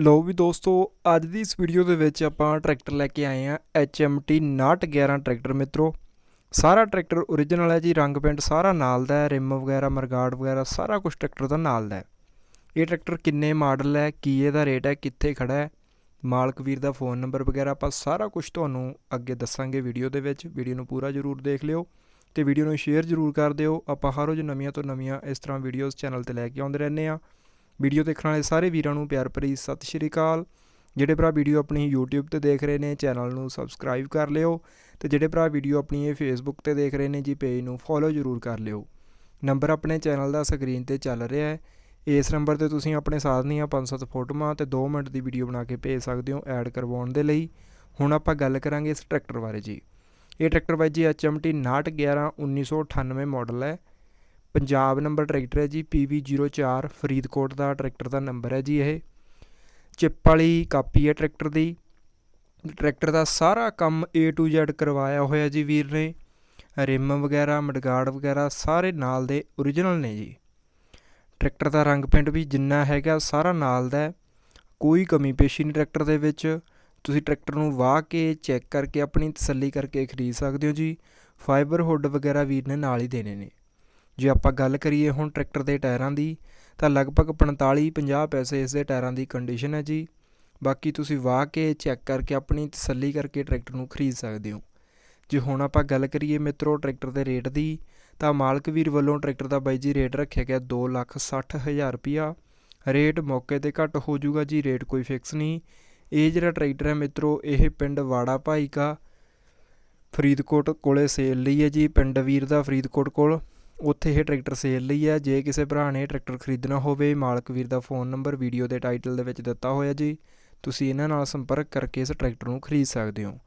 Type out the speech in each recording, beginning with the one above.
ਲੋ ਵੀ ਦੋਸਤੋ, ਅੱਜ ਦੀ ਇਸ ਵੀਡੀਓ ਦੇ ਵਿੱਚ ਆਪਾਂ ਟਰੈਕਟਰ ਲੈ ਕੇ ਆਏ ਆ HMT 911 ਟਰੈਕਟਰ ਮਿੱਤਰੋ। ਸਾਰਾ ਟਰੈਕਟਰ origignal ਹੈ ਜੀ, ਰੰਗ ਪੇਂਟ ਸਾਰਾ ਨਾਲ ਦਾ ਹੈ, ਰਿਮ ਵਗੈਰਾ ਮਰਗਾਰਡ ਵਗੈਰਾ, ਸਾਰਾ ਕੁਝ ਟਰੈਕਟਰ ਦਾ ਨਾਲ ਦਾ ਹੈ। ਇਹ ਟਰੈਕਟਰ ਕਿੰਨੇ ਮਾਡਲ ਹੈ, ਕੀ ਇਹਦਾ ਰੇਟ ਹੈ, ਕਿੱਥੇ ਖੜਾ ਹੈ? ਮਾਲਕ ਵੀਰ ਦਾ ਫੋਨ ਨੰਬਰ ਵਗੈਰਾ ਆਪਾਂ ਸਾਰਾ ਕੁਝ ਤੁਹਾਨੂੰ ਅੱਗੇ ਦੱਸਾਂਗੇ ਵੀਡੀਓ ਦੇ ਵਿੱਚ। ਵੀਡੀਓ ਨੂੰ ਪੂਰਾ ਜ਼ਰੂਰ ਦੇਖ ਲਿਓ ਤੇ ਵੀਡੀਓ ਨੂੰ ਸ਼ੇਅਰ ਜ਼ਰੂਰ ਕਰ ਦਿਓ। ਆਪਾਂ ਹਰ ਰੋਜ਼ ਨਵੀਆਂ ਤੋਂ ਨਵੀਆਂ ਇਸ ਤਰ੍ਹਾਂ ਵੀਡੀਓਜ਼ ਚੈਨਲ ਤੇ ਲੈ ਕੇ ਆਉਂਦੇ ਰਹਿੰਦੇ ਆ ਵੀਡੀਓ ਦੇਖਣ ਵਾਲੇ ਸਾਰੇ ਵੀਰਾਂ ਨੂੰ ਪਿਆਰ ਭਰੀ ਸਤਿ ਸ਼੍ਰੀ ਅਕਾਲ। ਜਿਹੜੇ ਭਰਾ ਵੀਡੀਓ ਆਪਣੀ YouTube ਤੇ ਦੇਖ ਰਹੇ ਨੇ, ਚੈਨਲ ਨੂੰ ਸਬਸਕ੍ਰਾਈਬ ਕਰ ਲਿਓ ਤੇ ਜਿਹੜੇ ਭਰਾ ਵੀਡੀਓ ਆਪਣੀ ਇਹ Facebook ਤੇ ਦੇਖ ਰਹੇ ਨੇ, ਜੀ ਪੇਜ ਨੂੰ ਫੋਲੋ ਜ਼ਰੂਰ ਕਰ ਲਿਓ। ਨੰਬਰ ਆਪਣੇ ਚੈਨਲ ਦਾ ਸਕਰੀਨ ਤੇ ਚੱਲ ਰਿਹਾ ਹੈ। ਇਸ ਨੰਬਰ ਤੇ ਤੁਸੀਂ ਆਪਣੇ ਸਾਥ ਦੀਆਂ 5-7 ਫੋਟੋਆਂ ਤੇ 2 ਮਿੰਟ ਦੀ ਵੀਡੀਓ ਬਣਾ ਕੇ ਭੇਜ ਸਕਦੇ ਹੋ ਐਡ ਕਰਵਾਉਣ ਦੇ ਲਈ। ਹੁਣ ਆਪਾਂ ਗੱਲ ਕਰਾਂਗੇ ਇਸ ਟਰੈਕਟਰ ਬਾਰੇ ਜੀ। ਇਹ ਟਰੈਕਟਰ ਬਾਈ ਜੀ HMT 911 1998 ਮਾਡਲ ਹੈ। ਪੰਜਾਬ ਨੰਬਰ ਟਰੈਕਟਰ ਹੈ ਜੀ PV04 ਫਰੀਦਕੋਟ ਦਾ ਟਰੈਕਟਰ ਦਾ ਨੰਬਰ ਹੈ ਜੀ ਇਹ। ਚਿੱਪ ਵਾਲੀ ਕਾਪੀ ਹੈ ਟਰੈਕਟਰ ਦੀ। ਟਰੈਕਟਰ ਦਾ ਸਾਰਾ ਕੰਮ A to Z ਕਰਵਾਇਆ ਹੋਇਆ ਜੀ ਵੀਰ ਨੇ। ਰਿਮ ਵਗੈਰਾ, ਮਡਗਾਰਡ ਵਗੈਰਾ ਸਾਰੇ ਨਾਲ ਦੇ origignal ਨੇ ਜੀ। ਟਰੈਕਟਰ ਦਾ ਰੰਗ ਪੇਂਟ ਵੀ ਜਿੰਨਾ ਹੈਗਾ ਸਾਰਾ ਨਾਲ ਦਾ ਹੈ। ਕੋਈ ਕਮੀ ਪੇਸ਼ੀ ਨਹੀਂ ਟਰੈਕਟਰ ਦੇ ਵਿੱਚ। ਤੁਸੀਂ ਟਰੈਕਟਰ ਨੂੰ ਵਾਹ ਕੇ ਚੈੱਕ ਕਰਕੇ ਆਪਣੀ ਤਸੱਲੀ ਕਰਕੇ ਖਰੀਦ ਸਕਦੇ ਹੋ ਜੀ। ਫਾਈਬਰ ਹੁੱਡ ਵਗੈਰਾ ਵੀਰ ਨੇ ਨਾਲ ਹੀ ਦੇਣੇ ਨੇ। ਜੇ ਆਪਾਂ ਗੱਲ ਕਰੀਏ ਹੁਣ ਟਰੈਕਟਰ ਦੇ ਟਾਇਰਾਂ ਦੀ, ਤਾਂ ਲਗਭਗ 45-50 ਪੈਸੇ ਇਸ ਦੇ ਟਾਇਰਾਂ ਦੀ ਕੰਡੀਸ਼ਨ ਹੈ ਜੀ। ਬਾਕੀ ਤੁਸੀਂ ਵਾਹ ਕੇ ਚੈੱਕ ਕਰਕੇ ਆਪਣੀ ਤਸੱਲੀ ਕਰਕੇ ਟਰੈਕਟਰ ਨੂੰ ਖਰੀਦ ਸਕਦੇ ਹੋ। ਜੇ ਹੁਣ ਆਪਾਂ ਗੱਲ ਕਰੀਏ ਮਿੱਤਰੋ ਟਰੈਕਟਰ ਦੇ ਰੇਟ ਦੀ, ਤਾਂ ਮਾਲਕ ਵੀਰ ਵੱਲੋਂ ਟਰੈਕਟਰ ਦਾ ਬਾਈ ਜੀ ਰੇਟ ਰੱਖਿਆ ਗਿਆ 260000 ਰੁਪਿਆ ਰੇਟ ਮੌਕੇ ਤੇ ਘੱਟ ਹੋ ਜਾਊਗਾ ਜੀ, ਰੇਟ ਕੋਈ ਫਿਕਸ ਨਹੀਂ। ਇਹ ਜਿਹੜਾ ਟਰੈਕਟਰ ਹੈ ਮਿੱਤਰੋ, ਇਹ ਪਿੰਡ ਵਾੜਾ ਭਾਈ ਕਾ ਫਰੀਦਕੋਟ ਕੋਲੇ ਸੇਲ ਲਈ ਹੈ ਜੀ, ਪਿੰਡ ਵੀਰ ਦਾ ਫਰੀਦਕੋਟ ਕੋਲ। ਉੱਥੇ ਇਹ ਟਰੈਕਟਰ ਸੇਲ ਲਈ ਹੈ ਜੇ ਕਿਸੇ ਭਰਾ ਨੇ ਟਰੈਕਟਰ ਖਰੀਦਣਾ ਹੋਵੇ, ਮਾਲਕ ਵੀਰ ਦਾ ਫੋਨ ਨੰਬਰ, ਵੀਡੀਓ ਦੇ ਟਾਈਟਲ ਦੇ ਵਿੱਚ ਦਿੱਤਾ ਹੋਇਆ ਜੀ। ਤੁਸੀਂ ਇਹਨਾਂ ਨਾਲ ਸੰਪਰਕ ਕਰਕੇ ਇਸ ਟਰੈਕਟਰ ਨੂੰ ਖਰੀਦ ਸਕਦੇ ਹੋ।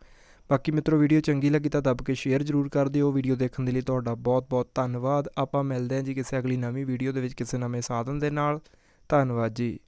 ਬਾਕੀ ਮਿੱਤਰੋ, ਵੀਡੀਓ ਚੰਗੀ ਲੱਗੀ ਤਾਂ ਦੱਬ ਕੇ ਸ਼ੇਅਰ ਜ਼ਰੂਰ ਕਰ ਦਿਓ। ਵੀਡੀਓ ਦੇਖਣ ਦੇ ਲਈ ਤੁਹਾਡਾ ਬਹੁਤ-ਬਹੁਤ ਧੰਨਵਾਦ। ਆਪਾਂ ਮਿਲਦੇ ਹਾਂ ਜੀ ਕਿਸੇ ਅਗਲੀ ਨਵੀਂ ਵੀਡੀਓ ਦੇ ਵਿੱਚ ਕਿਸੇ ਨਵੇਂ ਸਾਧਨ ਦੇ ਨਾਲ। ਧੰਨਵਾਦ ਜੀ।